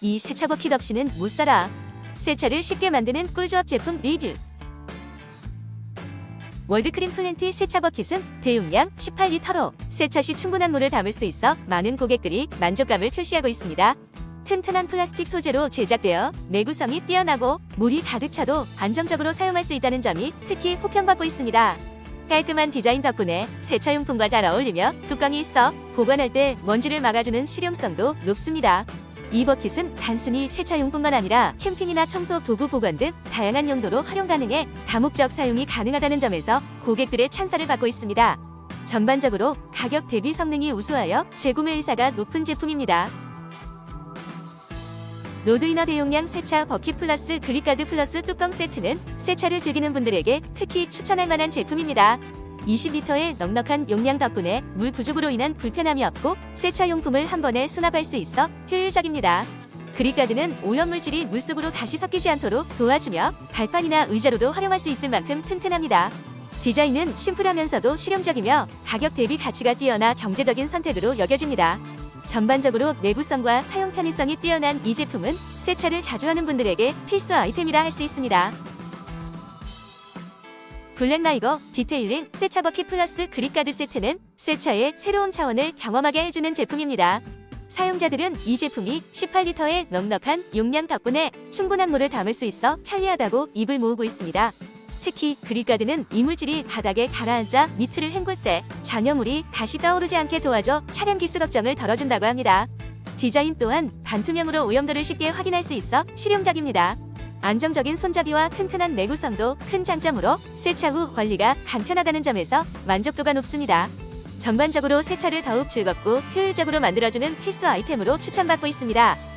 이 세차 버킷 없이는 못 살아. 세차를 쉽게 만드는 꿀조합 제품 리뷰. 월드크림 플랜티 세차 버킷은 대용량 18리터로 세차 시 충분한 물을 담을 수 있어 많은 고객들이 만족감을 표시하고 있습니다. 튼튼한 플라스틱 소재로 제작되어 내구성이 뛰어나고 물이 가득 차도 안정적으로 사용할 수 있다는 점이 특히 호평받고 있습니다. 깔끔한 디자인 덕분에 세차용품과 잘 어울리며 뚜껑이 있어 보관할 때 먼지를 막아주는 실용성도 높습니다. 이 버킷은 단순히 세차용뿐만 아니라 캠핑이나 청소 도구 보관 등 다양한 용도로 활용 가능해 다목적 사용이 가능하다는 점에서 고객들의 찬사를 받고 있습니다. 전반적으로 가격 대비 성능이 우수하여 재구매 의사가 높은 제품입니다. 로드이너 대용량 세차 버킷 플러스 그립가드 플러스 뚜껑 세트는 세차를 즐기는 분들에게 특히 추천할 만한 제품입니다. 20리터의 넉넉한 용량 덕분에 물 부족으로 인한 불편함이 없고 세차용품을 한 번에 수납할 수 있어 효율적입니다. 그립가드는 오염물질이 물속으로 다시 섞이지 않도록 도와주며 발판이나 의자로도 활용할 수 있을 만큼 튼튼합니다. 디자인은 심플하면서도 실용적이며 가격 대비 가치가 뛰어나 경제적인 선택으로 여겨집니다. 전반적으로 내구성과 사용 편의성이 뛰어난 이 제품은 세차를 자주 하는 분들에게 필수 아이템이라 할 수 있습니다. 블랙라이거 디테일링 세차 버킷 플러스 그립가드 세트는 세차의 새로운 차원을 경험하게 해주는 제품입니다. 사용자들은 이 제품이 18리터의 넉넉한 용량 덕분에 충분한 물을 담을 수 있어 편리하다고 입을 모으고 있습니다. 특히 그립가드는 이물질이 바닥에 가라앉아 니트를 헹굴 때 잔여물이 다시 떠오르지 않게 도와줘 차량 기스 걱정을 덜어준다고 합니다. 디자인 또한 반투명으로 오염도를 쉽게 확인할 수 있어 실용적입니다. 안정적인 손잡이와 튼튼한 내구성도 큰 장점으로 세차 후 관리가 간편하다는 점에서 만족도가 높습니다. 전반적으로 세차를 더욱 즐겁고 효율적으로 만들어주는 필수 아이템으로 추천받고 있습니다.